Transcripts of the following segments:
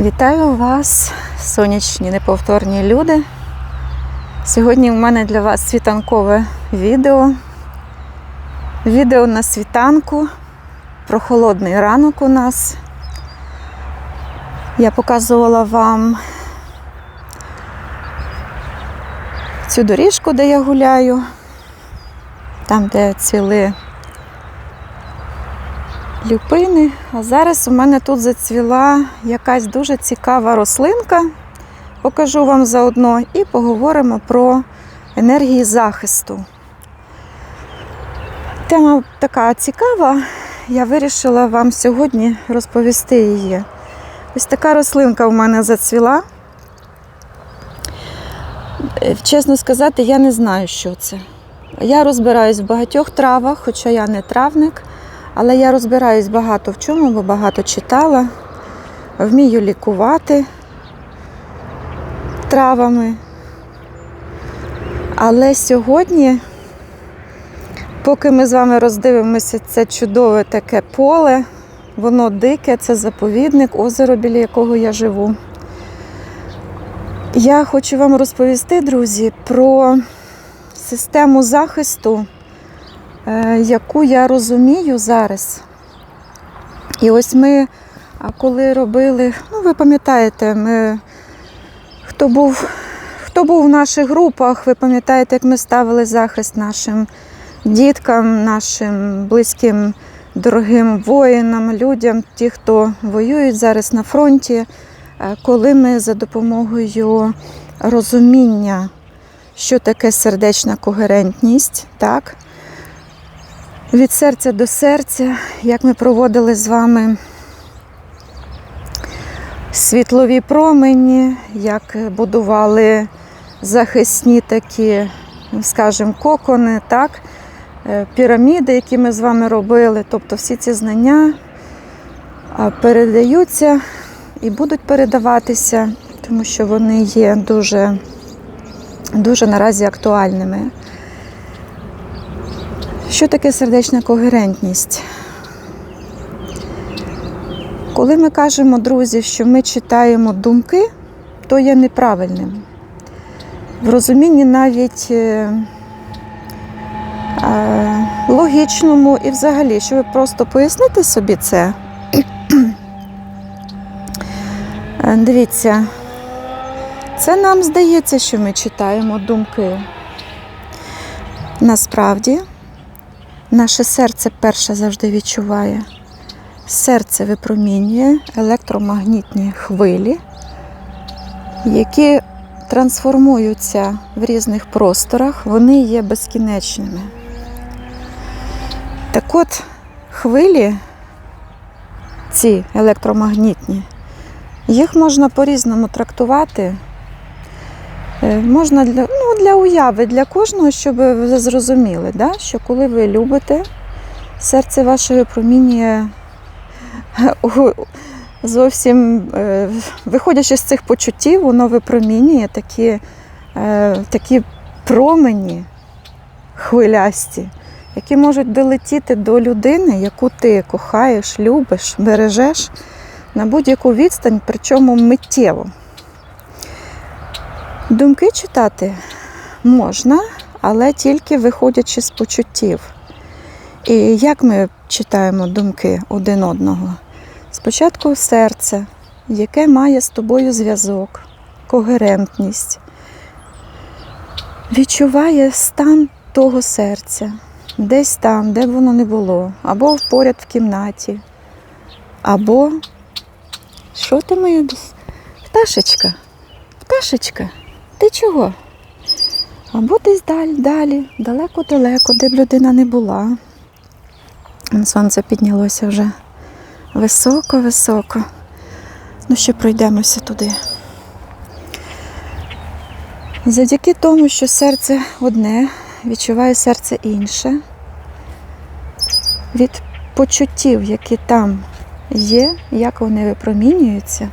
Вітаю вас, сонячні неповторні люди. Сьогодні у мене для вас світанкове відео. Відео на світанку про холодний ранок у нас. Я показувала вам цю доріжку, де я гуляю, там, де цвіли люпини. А зараз у мене тут зацвіла якась дуже цікава рослинка. Покажу вам заодно і поговоримо про енергії захисту. Тема така цікава. Я вирішила вам сьогодні розповісти її. Ось така рослинка у мене зацвіла. Е, Чесно сказати, я не знаю, що це. Я розбираюсь в багатьох травах, хоча я не травник. Але я розбираюсь багато в чому, бо багато читала, вмію лікувати травами. Але сьогодні, поки ми з вами роздивимося це чудове таке поле, воно дике, це заповідник, озеро, біля якого я живу. Я хочу вам розповісти, друзі, про систему захисту яку я розумію зараз. І ось ми, коли робили, ну ви пам'ятаєте, ми, хто був, хто був в наших групах, ви пам'ятаєте, як ми ставили захист нашим діткам, нашим близьким, дорогим воїнам, людям, ті, хто воюють зараз на фронті, е, коли ми за допомогою розуміння, що таке сердечна когерентність, так? Від серця до серця, як ми проводили з вами світлові промені, як будували захисні такі, скажімо, кокони, так, е, піраміди, які ми з вами робили. Тобто всі ці знання передаються і будуть передаватися, тому що вони є дуже, дуже наразі актуальними. Що таке сердечна когерентність? Коли ми кажемо, друзі, що ми читаємо думки, то є неправильним. В розумінні навіть е, е, логічному і взагалі, щоб просто пояснити собі це. Е, Дивіться, це нам здається, що ми читаємо думки. Насправді, Наше серце перше завжди відчуває. Серце випромінює електромагнітні хвилі, які трансформуються в різних просторах, вони є безкінечними. Так от, хвилі, ці електромагнітні, їх можна по-різному трактувати. Е, Можна для, ну, для уяви, для кожного, щоб ви зрозуміли, да? що коли ви любите, серце ваше випромінює у- зовсім, е, виходячи з цих почуттів, воно випромінює такі, е, такі промені хвилясті, які можуть долетіти до людини, яку ти кохаєш, любиш, бережеш на будь-яку відстань, причому миттєво. Думки читати можна, але тільки виходячи з почуттів. І як ми читаємо думки один одного? Спочатку серце, яке має з тобою зв'язок, когерентність, відчуває стан того серця, десь там, де б воно не було, або поряд в кімнаті, або що ти моя пташечка? Пташечка. Ти чого? Або десь далі, далі, далеко-далеко, де б людина не була. Сонце піднялося вже високо-високо. Ну, ще пройдемося туди. Завдяки тому, що серце одне, відчуває серце інше. Від почуттів, які там є, як вони випромінюються,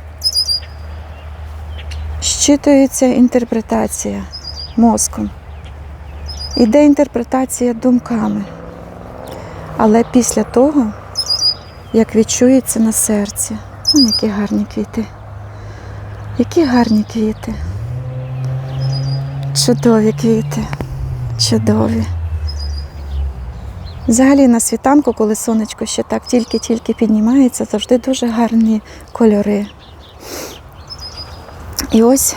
щитується інтерпретація мозком. Іде інтерпретація думками. Але після того, як відчується на серці, Вон які гарні квіти. Які гарні квіти. Чудові квіти. Чудові. Взагалі на світанку, коли сонечко ще так тільки-тільки піднімається, завжди дуже гарні кольори. І ось,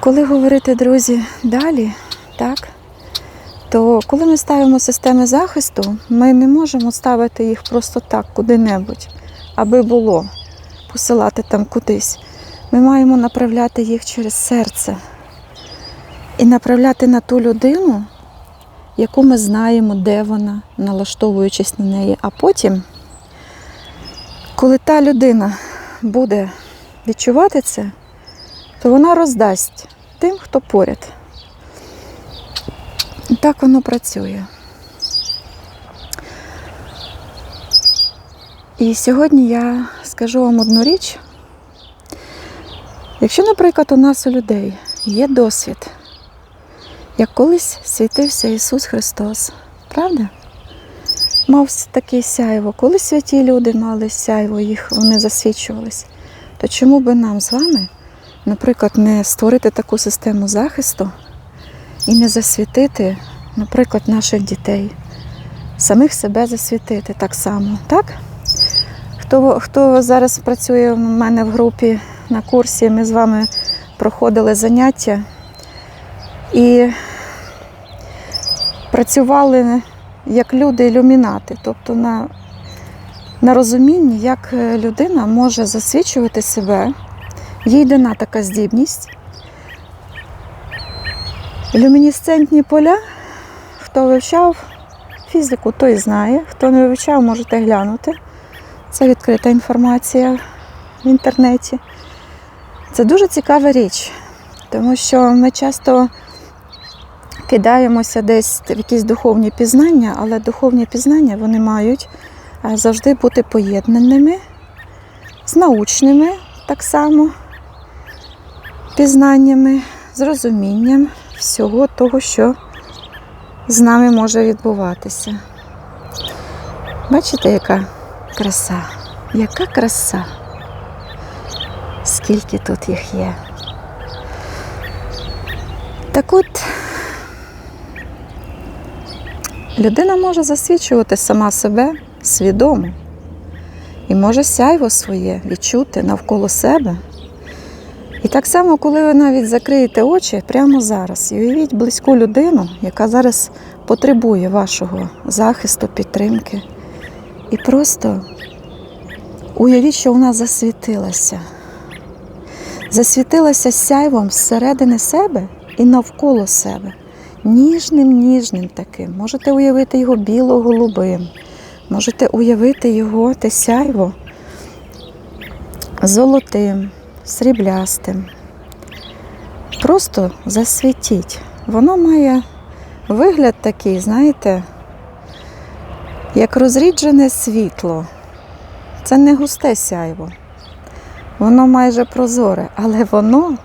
коли говорити, друзі, далі, так, то коли ми ставимо системи захисту, ми не можемо ставити їх просто так, куди-небудь, аби було, посилати там кудись. Ми маємо направляти їх через серце і направляти на ту людину, яку ми знаємо, де вона, налаштовуючись на неї. А потім, коли та людина буде відчувати це, то вона роздасть тим, хто поряд. І так воно працює. І сьогодні я скажу вам одну річ. Якщо, наприклад, у нас у людей є досвід, як колись світився Ісус Христос, правда? Мав таке сяйво, коли святі люди мали сяйво, їх вони засвічувались, то чому би нам з вами, наприклад, не створити таку систему захисту і не засвітити, наприклад, наших дітей, самих себе засвітити так само, так? Хто, хто зараз працює у мене в групі на курсі, ми з вами проходили заняття і працювали як люди-ілюмінати, тобто на, на розумінні, як е, людина може засвічувати себе, їй дана така здібність. Люмінесцентні поля, хто вивчав фізику, той знає, хто не вивчав, можете глянути. Це відкрита інформація в інтернеті. Це дуже цікава річ, тому що ми часто кидаємося десь в якісь духовні пізнання, але духовні пізнання вони мають завжди бути поєднаними з научними так само пізнаннями, з розумінням всього того, що з нами може відбуватися. Бачите, яка краса? Яка краса? Скільки тут їх є? Так от, людина може засвідчувати сама себе свідомо і може сяйво своє відчути навколо себе. І так само, коли ви навіть закриєте очі прямо зараз і уявіть близьку людину, яка зараз потребує вашого захисту, підтримки. І просто уявіть, що вона засвітилася. Засвітилася сяйвом зсередини себе і навколо себе. Ніжним, ніжним таким. Можете уявити його біло-голубим. Можете уявити його те сяйво золотим, сріблястим. Просто засвітіть. Воно має вигляд такий, знаєте, як розріджене світло. Це не густе сяйво. Воно майже прозоре, але воно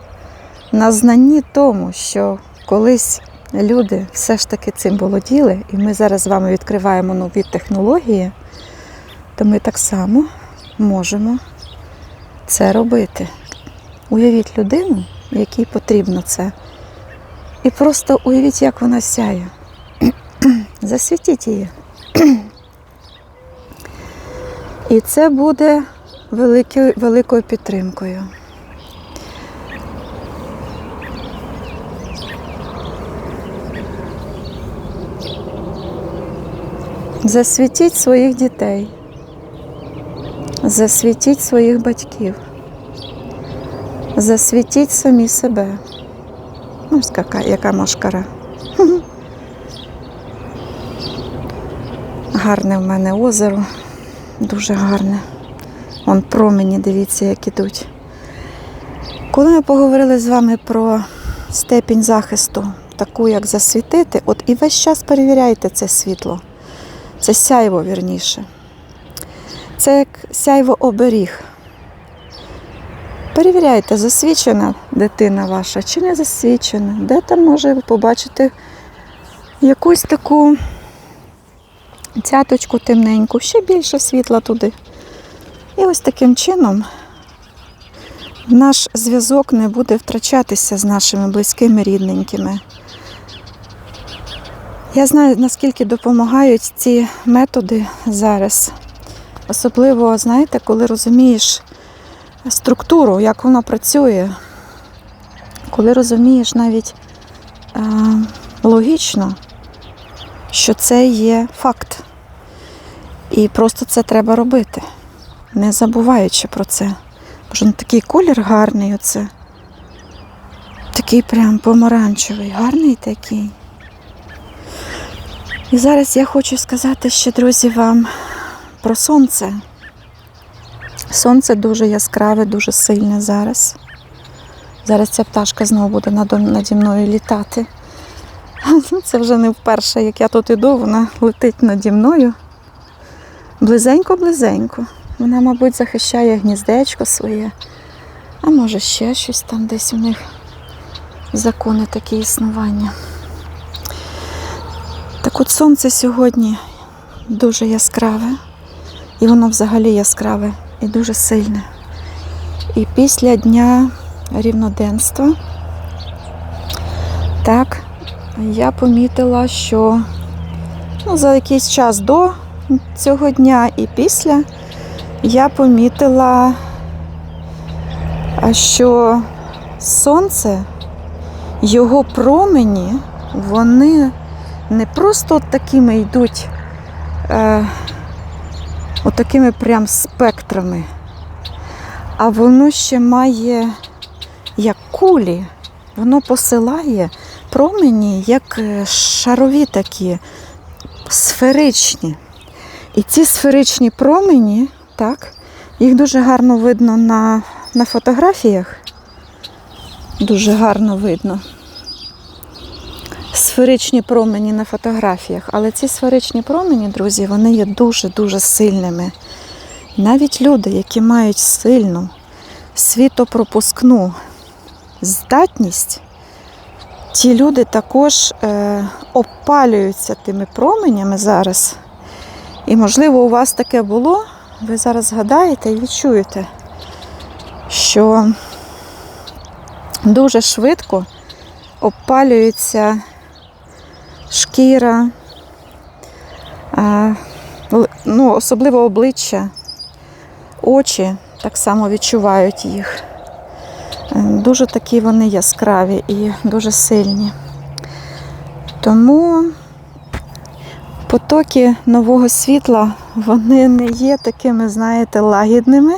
на знанні тому, що колись люди все ж таки цим володіли, і ми зараз з вами відкриваємо нові технології, то ми так само можемо це робити. Уявіть людину, якій потрібно це. І просто уявіть, як вона сяє. Засвітіть її. І це буде великою, великою підтримкою. Засвітіть своїх дітей, засвітіть своїх батьків, засвітіть самі себе. Ось яка, яка машкара. Гарне в мене озеро, дуже гарне. Вон промені, дивіться, як ідуть. Коли ми поговорили з вами про степінь захисту, таку як засвітити, от і весь час перевіряйте це світло. Це сяйво вірніше. Це як сяйво оберіг. Перевіряйте, засвічена дитина ваша чи не засвічена, де там може побачити якусь таку цяточку темненьку, ще більше світла туди. І ось таким чином наш зв'язок не буде втрачатися з нашими близькими рідненькими. Я знаю, наскільки допомагають ці методи зараз. Особливо, знаєте, коли розумієш структуру, як вона працює, коли розумієш навіть е, логічно, що це є факт. І просто це треба робити, не забуваючи про це. Боже, ну такий колір гарний оце. Такий прям помаранчевий, гарний такий. І зараз я хочу сказати ще, друзі, вам про сонце. Сонце дуже яскраве, дуже сильне зараз. Зараз ця пташка знову буде наді мною літати. Це вже не вперше, як я тут іду, вона летить наді мною. Близенько-близенько. Вона, мабуть, захищає гніздечко своє. А може ще щось там десь у них закони такі існування. Так от сонце сьогодні дуже яскраве, і воно взагалі яскраве і дуже сильне. І після дня рівноденства, так, я помітила, що ну, за якийсь час до цього дня і після я помітила, що сонце, його промені, вони не просто от такими йдуть, е, от такими прям спектрами, а воно ще має як кулі, воно посилає промені як е, шарові такі, сферичні. І ці сферичні промені, так, їх дуже гарно видно на, на фотографіях. Дуже гарно видно. Сферичні промені на фотографіях. Але ці сферичні промені, друзі, вони є дуже-дуже сильними. Навіть люди, які мають сильну світопропускну здатність, ті люди також е, опалюються тими променями зараз. І, можливо, у вас таке було, ви зараз згадаєте і відчуєте, що дуже швидко опалюється шкіра, ну, особливо обличчя, очі так само відчувають їх. Е, Дуже такі вони яскраві і дуже сильні. Тому потоки нового світла вони не є такими, знаєте, лагідними.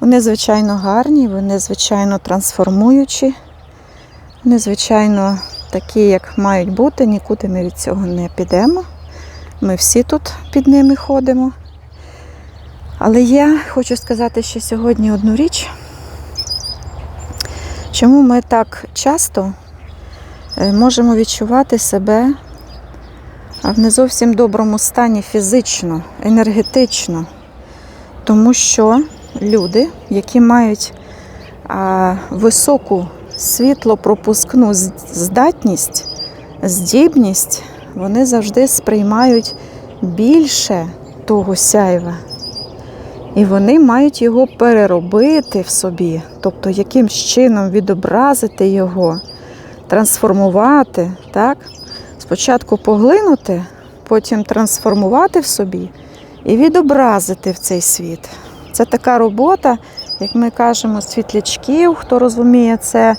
Вони, звичайно, гарні, вони, звичайно, трансформуючі. Вони, звичайно, такі, як мають бути, нікуди ми від цього не підемо. Ми всі тут під ними ходимо. Але я хочу сказати ще сьогодні одну річ. Чому ми так часто е, можемо відчувати себе в не зовсім доброму стані фізично, енергетично? Тому що люди, які мають високу світлопропускну здатність, здібність, вони завжди сприймають більше того сяйва. І вони мають його переробити в собі, тобто якимсь чином відобразити його, трансформувати, так? Спочатку поглинути, потім трансформувати в собі і відобразити в цей світ. Це така робота, як ми кажемо, світлячків, хто розуміє це,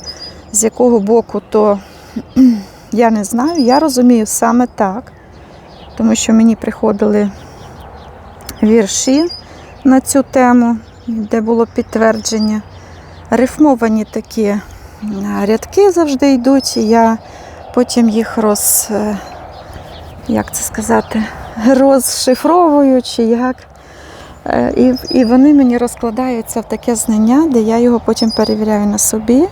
з якого боку, то я не знаю. Я розумію саме так, тому що мені приходили вірші на цю тему, де було підтвердження. Рифмовані такі е, рядки завжди йдуть, і я потім їх роз, е, як це сказати, розшифровую чи як. Е, І, і вони мені розкладаються в таке знання, де я його потім перевіряю на собі.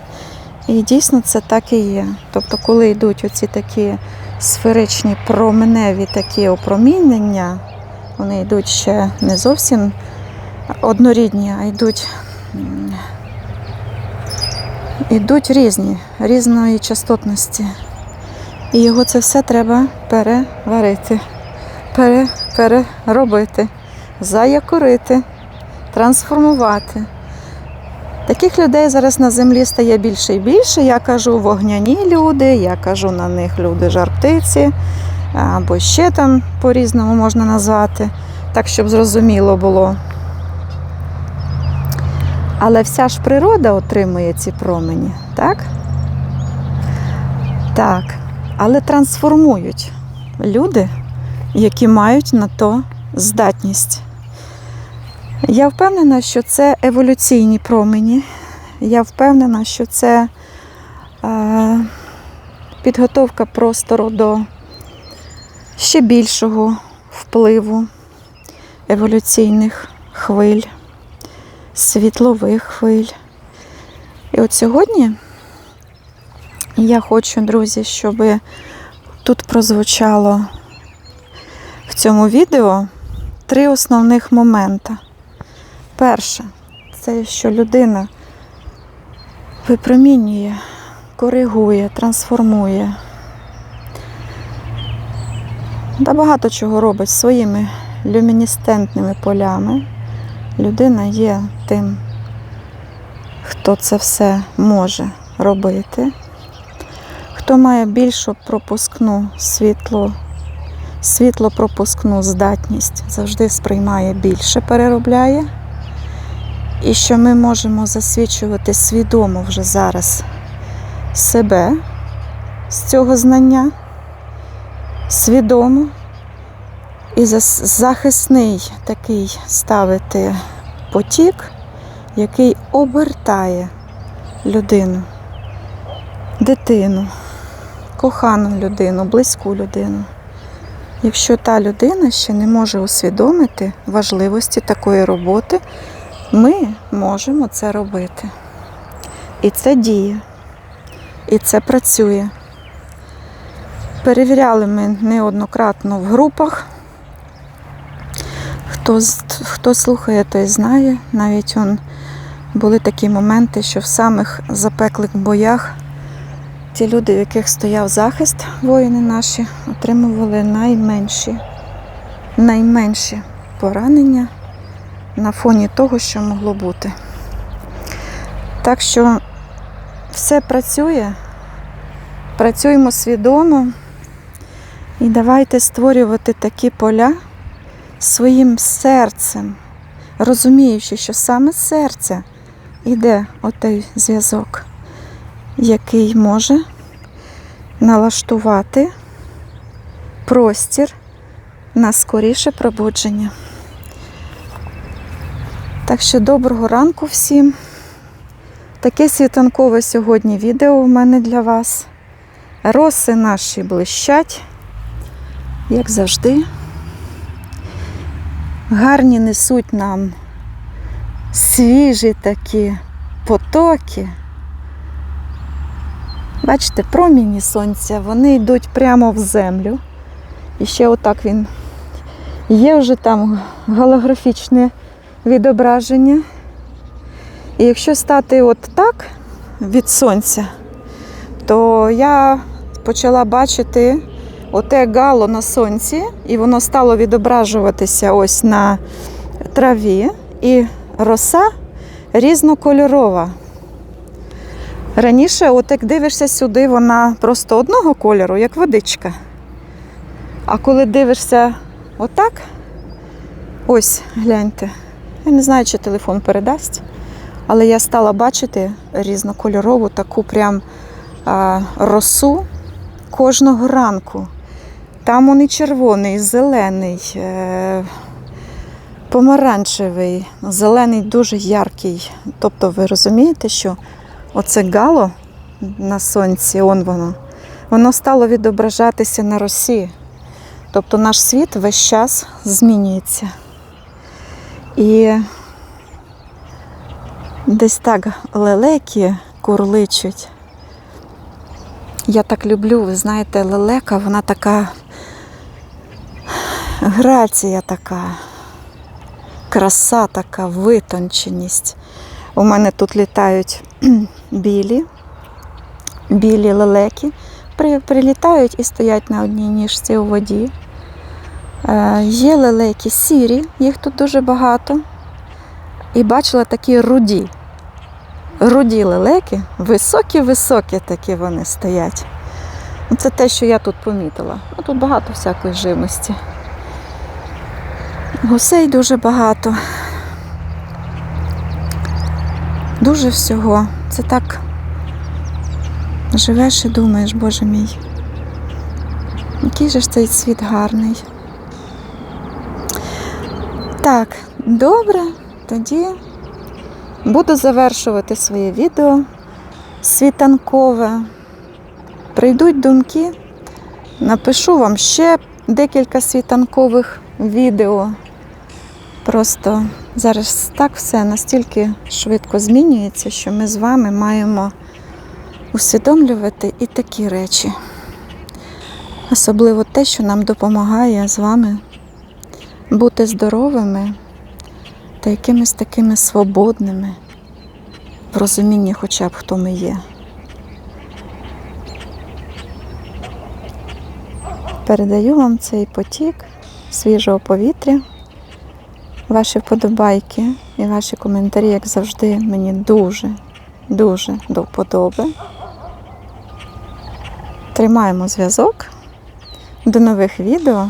І дійсно це так і є. Тобто, коли йдуть оці такі сферичні променеві такі опромінення, вони йдуть ще не зовсім однорідні, а йдуть, йдуть різні, різної частотності. І його це все треба переварити, пере, переробити, заякорити, трансформувати. Таких людей зараз на землі стає більше і більше. Я кажу вогняні люди, я кажу на них люди жар-птиці, або ще там по-різному можна назвати, так щоб зрозуміло було. Але вся ж природа отримує ці промені, так? Так. Але трансформують люди, які мають на то здатність. Я впевнена, що це еволюційні промені. Я впевнена, що це е, підготовка простору до ще більшого впливу еволюційних хвиль, світлових хвиль. І от сьогодні я хочу, друзі, щоб тут прозвучало в цьому відео три основних моменти. Перше, це що людина випромінює, коригує, трансформує. Та багато чого робить своїми люмінесцентними полями. Людина є тим, хто це все може робити. Хто має більшу пропускну світло, світлопропускну здатність, завжди сприймає більше, переробляє. І що ми можемо засвідчувати свідомо вже зараз себе з цього знання, свідомо і захисний такий ставити потік, який обертає людину, дитину, кохану людину, близьку людину. Якщо та людина ще не може усвідомити важливості такої роботи, ми можемо це робити. І це діє. І це працює. Перевіряли ми неоднократно в групах. Хто, хто слухає, той знає. Навіть он, були такі моменти, що в самих запеклих боях ті люди, в яких стояв захист, воїни наші, отримували найменші, найменші поранення на фоні того, що могло бути. Так що все працює, працюємо свідомо і давайте створювати такі поля своїм серцем, розуміючи, що саме з серця йде отей зв'язок, який може налаштувати простір на скоріше пробудження. Так що доброго ранку всім. Таке світанкове сьогодні відео в мене для вас. Роси наші блищать, як завжди. Гарні несуть нам свіжі такі потоки. Бачите, проміні сонця, вони йдуть прямо в землю. І ще отак він є вже там голографічне відображення. І якщо стати от так від сонця, то я почала бачити оте гало на сонці, і воно стало відображуватися ось на траві, і роса різнокольорова. Раніше, от як дивишся сюди, вона просто одного кольору, як водичка. А коли дивишся отак, ось гляньте, я не знаю, чи телефон передасть, але я стала бачити різнокольорову таку прям а, росу кожного ранку. Там он і червоний, зелений, е, помаранчевий, зелений дуже яркий. Тобто ви розумієте, що оце гало на сонці, он воно, воно стало відображатися на росі. Тобто наш світ весь час змінюється. І десь так лелеки курличуть. Я так люблю, ви знаєте, лелека, вона така грація така, краса така, витонченість. У мене тут літають білі, білі лелеки, прилітають і стоять на одній ніжці у воді. Е, є лелеки сірі, їх тут дуже багато. І бачила такі руді. руді лелеки, високі-високі такі вони стоять. Ну, Це те, що я тут помітила. Ну, тут багато всякої живності. Гусей дуже багато. Дуже всього. Це так живеш і думаєш, боже мій. Який же ж цей світ гарний. Так, добре, тоді буду завершувати своє відео світанкове. Прийдуть думки, напишу вам ще декілька світанкових відео. Просто зараз так все настільки швидко змінюється, що ми з вами маємо усвідомлювати і такі речі. Особливо те, що нам допомагає з вами бути здоровими та якимись такими свободними в розумінні хоча б хто ми є. Передаю вам цей потік свіжого повітря. Ваші вподобайки і ваші коментарі, як завжди, мені дуже, дуже до вподоби. Тримаємо зв'язок. До нових відео.